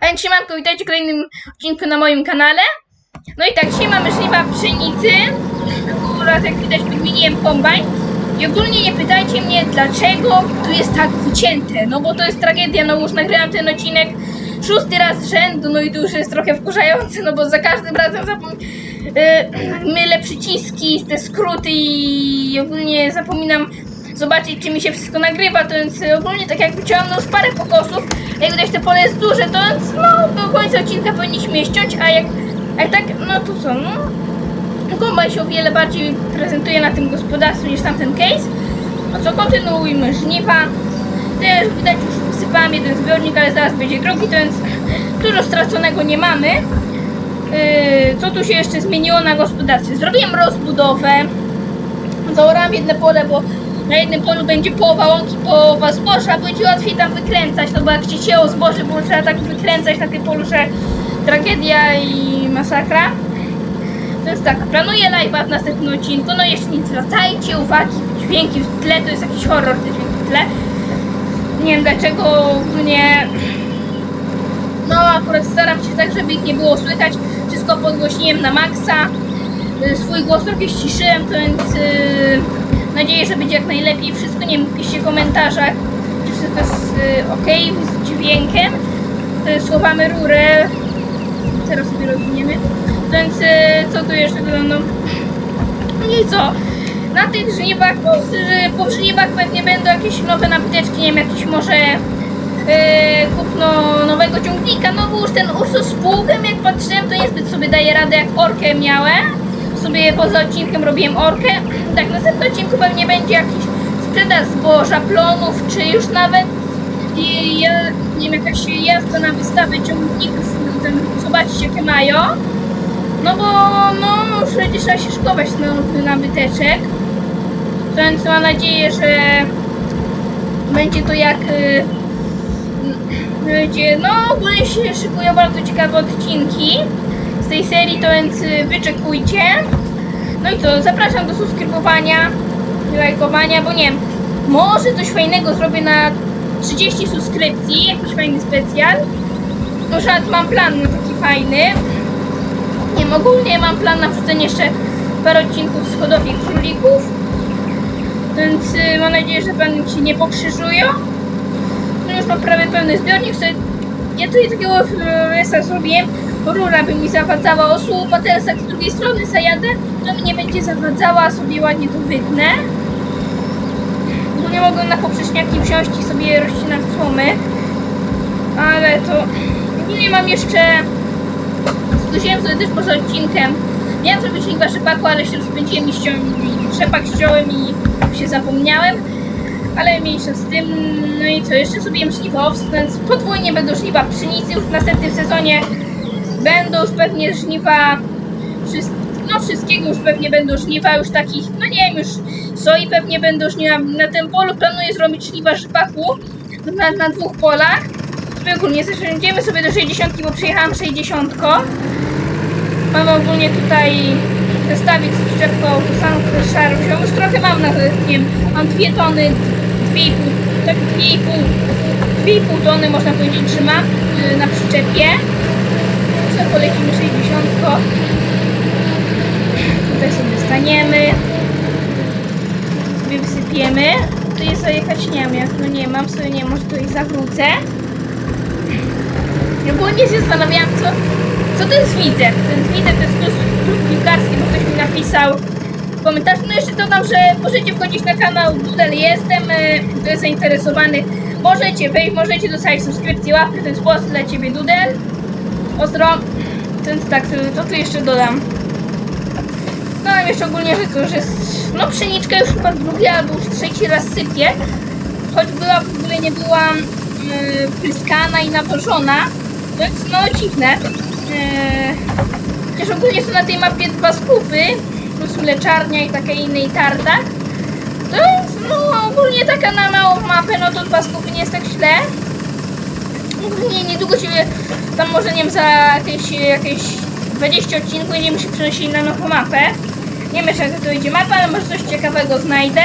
A więc siemanko, witajcie w kolejnym odcinku na moim kanale. No i tak, dzisiaj mamy żniwa pszenicy. Akurat jak widać podmieniłem kombajn. I ogólnie nie pytajcie mnie, dlaczego tu jest tak wycięte. No bo to jest tragedia, no już nagrałem ten odcinek szósty raz z rzędu, no i to już jest trochę wkurzające, no bo za każdym razem yy, mylę przyciski, te skróty i ogólnie zapominam zobaczyć, czy mi się wszystko nagrywa, to więc ogólnie tak jak wyciąłem no już parę pokosów, jak widać te pole jest duże, to no do końca odcinka powinniśmy je ściąć, a jak, jak tak, no to co, no kombajn się o wiele bardziej prezentuje na tym gospodarstwie niż tamten case. No co, kontynuujmy żniwa. Też widać już wsypałam jeden zbiornik, ale zaraz będzie drugi, to więc dużo straconego nie mamy. Yy, co tu się jeszcze zmieniło na gospodarstwie? Zrobiłem rozbudowę. Zaorałam jedno pole, bo na jednym polu będzie połowa łąki, połowa zboża, będzie łatwiej tam wykręcać, no bo jak się cięło zboże, było trzeba tak wykręcać na tym polu, że tragedia i masakra. Jest tak, planuję live'a w następnym odcinku, no jeszcze nie zwracajcie uwagi, dźwięki w tle, to jest jakiś horror, te dźwięki w tle. Nie wiem dlaczego ogólnie... No akurat staram się tak, żeby ich nie było słychać, wszystko podgłośniłem na maksa, swój głos trochę ściszyłem, to więc yy, nadzieję, że będzie jak najlepiej wszystko, nie wiem, piszcie w komentarzach, czy wszystko jest yy, ok z dźwiękiem. Yy, schowamy rurę, teraz sobie rozwiniemy. Więc e, co tu jeszcze dodam? No i co? Na tych żniwach, po, żniwach pewnie będą jakieś nowe nabyteczki, nie wiem, jakiś może e, kupno nowego ciągnika, no bo już ten Ursus z pługiem, jak patrzyłem, to niezbyt sobie daje radę, jak orkę miałem. Sobie poza odcinkiem robiłem orkę. Tak, w następnym odcinku pewnie będzie jakiś sprzedaż zboża, plonów, czy już nawet i ja, nie wiem, jakaś jazda na wystawę ciągników, no, ten, zobaczcie jakie mają. No bo no już będzie trzeba się szkować na nowy nabyteczek. Więc mam nadzieję, że będzie to jak y, będzie, no ogólnie się szykują bardzo ciekawe odcinki z tej serii, to więc y, wyczekujcie. No i co, zapraszam do subskrybowania, lajkowania, bo nie wiem, może coś fajnego zrobię na 30 subskrypcji, jakiś fajny specjal. Może mam plan na taki fajny. Nie wiem, ogólnie mam plan na wrzucenie jeszcze parę odcinków z hodowli królików. Więc y, mam nadzieję, że pan się nie pokrzyżują. No już mam prawie pełny zbiornik. Sobie, ja tutaj takiego floresa zrobiłem. Rura by mi zawadzała o słup, a teraz jak z drugiej strony zajadę, to mi nie będzie zawadzała, a sobie ładnie to wytnę. Bo nie mogłem na poprzeczniaki wsiąść i sobie rozcinać słomy. Ale to... Nie mam jeszcze Zgłosiłem sobie też poza odcinkiem. Miałem zrobić link rzepaku, ale się rozpędziłem i ściąłem rzepak ściąłem i się zapomniałem. Ale mniejsza z tym. No i co, jeszcze zrobiłem żniwo, więc podwójnie będą żniwa pszenicy. Już w następnym sezonie będą już pewnie żniwa no wszystkiego już pewnie będą żniwa, już takich, no nie wiem, już soi pewnie będą żniwa. Na tym polu planuję zrobić żniwa rzepaku na, na dwóch polach. Ogólnie zasiądziemy sobie do 60, bo przejechałam 60. Mam ogólnie tutaj zestawić z przyczepką autosankę szarą. Już trochę mam na nie wiem, mam 2 tony, 2,5, tak 2,5, 2,5 tony można powiedzieć, że mam y, na przyczepie. Co polecimy 60. Tutaj sobie staniemy. Sobie wysypiemy. Tu jest zajechać nie wiem jak, no nie mam sobie, nie może tutaj zawrócę. Ja ogólnie się zastanawiałam, co, co to jest widzek. Ten widzek to jest klub, piłkarski, bo ktoś mi napisał w komentarzu. No jeszcze dodam, że możecie wchodzić na kanał Dudel Jestem, e, kto jest zainteresowany. Możecie wejść, możecie dostać subskrypcję, łapkę, to jest post dla Ciebie Dudel. Ostro. Więc tak, to tu jeszcze dodam. No a jeszcze ogólnie, że to już jest, no pszeniczka już chyba drugi albo już trzeci raz sypie. Choć była, w ogóle nie była yy, pryskana i nawożona. Więc no dziwne. Yy, chociaż ogólnie są na tej mapie dwa skupy, plus mleczarnia i takie innej tartak. To jest no ogólnie taka na małą mapę, no to dwa skupy nie jest tak źle. Ogólnie niedługo się tam może nie wiem za jakieś, jakieś 20 odcinków będziemy się przenosili na nową mapę. Nie wiem jeszcze jak to będzie mapa, ale może coś ciekawego znajdę.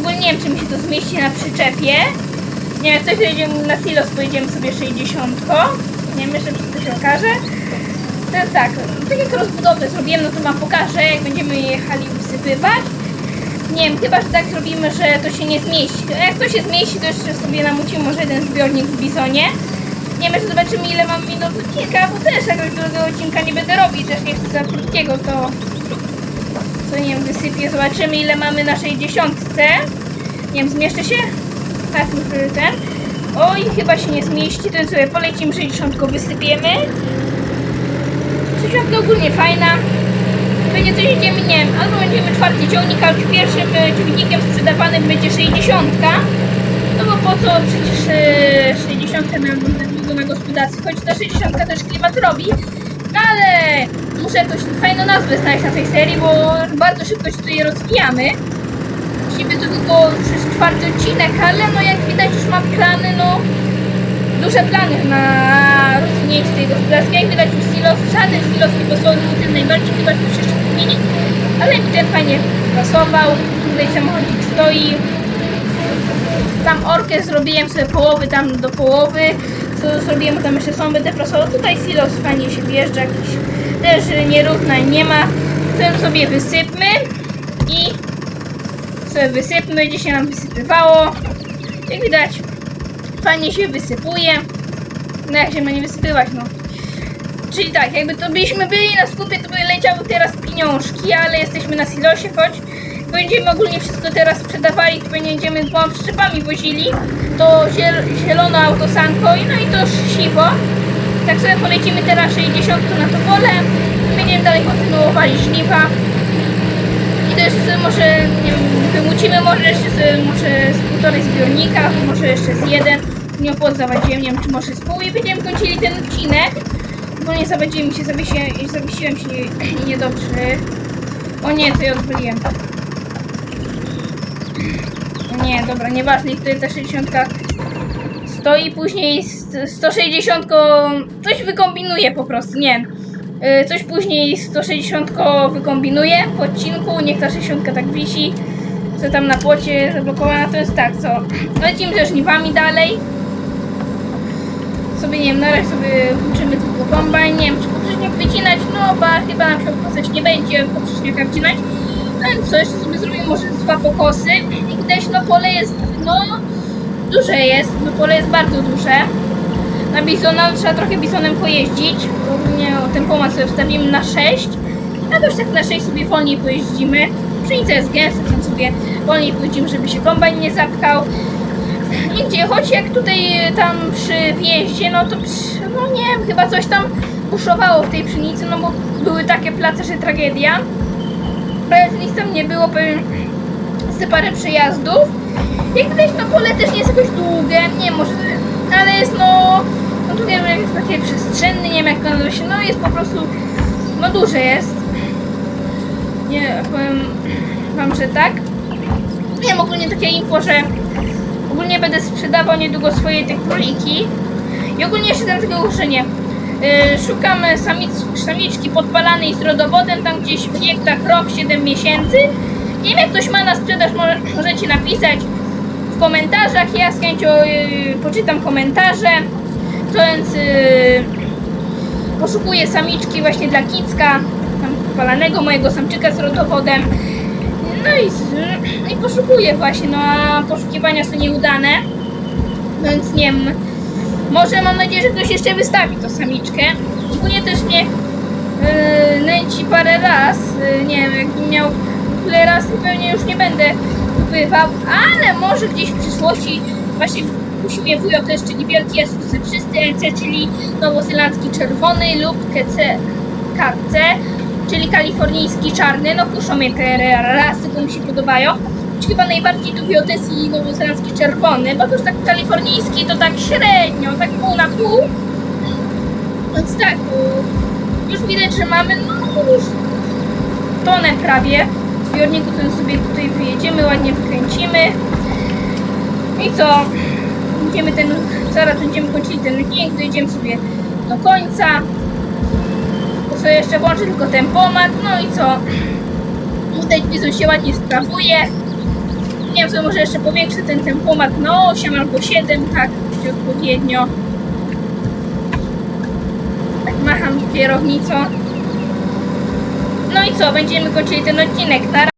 Ogólnie nie wiem czy mi się to zmieści na przyczepie. Nie, jak coś na silos, pojedziemy sobie 60. Nie myślę, że to się okaże. To jest tak, tak jak rozbudowę zrobiłem, no to wam pokażę, jak będziemy jechali wysypywać. Nie wiem, chyba, że tak zrobimy, że to się nie zmieści. Jak to się zmieści, to jeszcze sobie namucimy może jeden zbiornik w Bizonie. Nie wiem, czy zobaczymy ile mam minut odcinka, bo też jakoś drugiego odcinka nie będę robić, też nie chcę za krótkiego, to co nie wiem, wysypię, zobaczymy ile mamy na 60. Nie wiem, zmieszczę się? Tak, już ten. Oj, chyba się nie zmieści, to sobie polecimy 60, wysypiemy. 60 ogólnie fajna. Będzie coś idziemy, nie wiem, albo będziemy czwarty ciągnik, a już pierwszym e, ciągnikiem sprzedawanym będzie 60. No bo po co przecież e, 60 nam długo na gospodarstwie, choć ta 60 też klimat robi, no ale muszę jakąś fajną nazwę znaleźć na tej serii, bo bardzo szybko się tutaj rozwijamy. Właściwie to tylko już czwarty odcinek, ale no jak widać już mam plany, no duże plany na gospodarstwa. Jak widać już silos, żaden silos nie pasował mi ten najbardziej, chyba jeszcze zmienić, ale ten fajnie pasował. Tutaj samochodzik stoi. Tam orkę zrobiłem sobie połowy tam do połowy. Co zrobiłem, tam jeszcze są będę prasował. Tutaj silos fajnie się wjeżdża, jakiś też nierówna nie ma. Ten sobie wysypmy i sobie wysypmy, gdzie się nam wysypywało. Jak widać, fajnie się wysypuje. No jak się ma nie wysypywać, no. Czyli tak, jakby to byśmy byli na skupie, to by leciały teraz pieniążki, ale jesteśmy na silosie, choć będziemy ogólnie wszystko teraz sprzedawali, to będziemy dwoma przyczepami wozili, to ziel zielone autosanko, no i to siwo. Tak sobie polecimy teraz 60 na to pole, będziemy dalej kontynuowali żniwa. I jeszcze może, nie wiem, wymucimy może jeszcze z, może z półtorej zbiornika, może jeszcze z jeden. Nie opłacawać nie wiem czy może z pół i będziemy kończyli ten odcinek. Bo nie zawadziłem się, zawiesiłem, zawiesiłem się nie- niedobrze. O nie, to ja odpaliłem. Nie, dobra, nieważne, i tutaj ta 60 stoi, później z 160 coś wykombinuje po prostu, nie. Y, Coś później 160 wykombinuje po odcinku, niech ta 60 tak wisi, co tam na płocie zablokowana, to jest tak, co lecimy ze żniwami dalej. Sobie, nie wiem, na razie sobie włóczymy tylko kombajn, nie wiem, czy poprzeczniak wycinać, no bo chyba nam się opłacać nie będzie poprzeczniaka wycinać. No więc co, jeszcze sobie zrobimy może dwa pokosy i widać, no pole jest, no duże jest, no pole jest bardzo duże. Na bizona trzeba trochę bizonem pojeździć. Ogólnie o tempomat sobie wstawimy na 6. A to już tak na 6 sobie wolniej pojeździmy. Pszenica jest gęsta, więc sobie wolniej pojeździmy, żeby się kombajn nie zapchał. Nigdzie, choć jak tutaj tam przy wjeździe, no to psz, no nie wiem, chyba coś tam buszowało w tej pszenicy, no bo były takie place, że tragedia. Prawie nic tam nie było, powiem, z parę przejazdów. Jak widać, no pole też nie jest jakoś długie, nie może, ale jest no, no wiem, jest takie przestrzenne, nie wiem jak to nazywa się, no jest po prostu, no duże jest. Nie, powiem wam, że tak. Wiem ogólnie takie info, że ogólnie będę sprzedawał niedługo swoje te króliki. I ogólnie jeszcze tam tego uszenie. Yy, szukam samic, samiczki podpalanej z rodowodem, tam gdzieś w rok, 7 miesięcy. Nie wiem, jak ktoś ma na sprzedaż, może, możecie napisać w komentarzach. Ja z chęcią yy, poczytam komentarze. To więc yy, poszukuję samiczki właśnie dla Kicka, tam podpalanego mojego samczyka z rodowodem. No i, z- i poszukuję właśnie, no a poszukiwania są nieudane. No więc nie wiem. Może mam nadzieję, że ktoś jeszcze wystawi tą samiczkę. Ogólnie też mnie yy, nęci parę raz. Yy, nie wiem, jakbym miał tyle raz, to pewnie już nie będę kupywał, ale może gdzieś w przyszłości właśnie kusi mnie wujo też, czyli wielki Jezus wszyscy LC, czyli nowozelandzki czerwony lub KC, KC czyli kalifornijski czarny. No kuszą te rasy, które mi się podobają. Choć Chyba najbardziej lubię Otes i nowozelandzki czerwony, bo to już tak kalifornijski to tak średnio, tak pół na pół. Więc tak, y, już widać, że mamy no już tonę prawie. W zbiorniku ten sobie tutaj wyjedziemy, ładnie wykręcimy. I co? Będziemy ten, zaraz będziemy kończyli ten odcinek, dojedziemy sobie do końca. Sobie jeszcze włączę tylko tempomat, no i co? Tutaj bizon się ładnie sprawuje. Nie wiem, co może jeszcze powiększę ten tempomat na 8 albo 7, tak, będzie odpowiednio. Tak macham kierownicą. No i co, będziemy kończyli ten odcinek. Na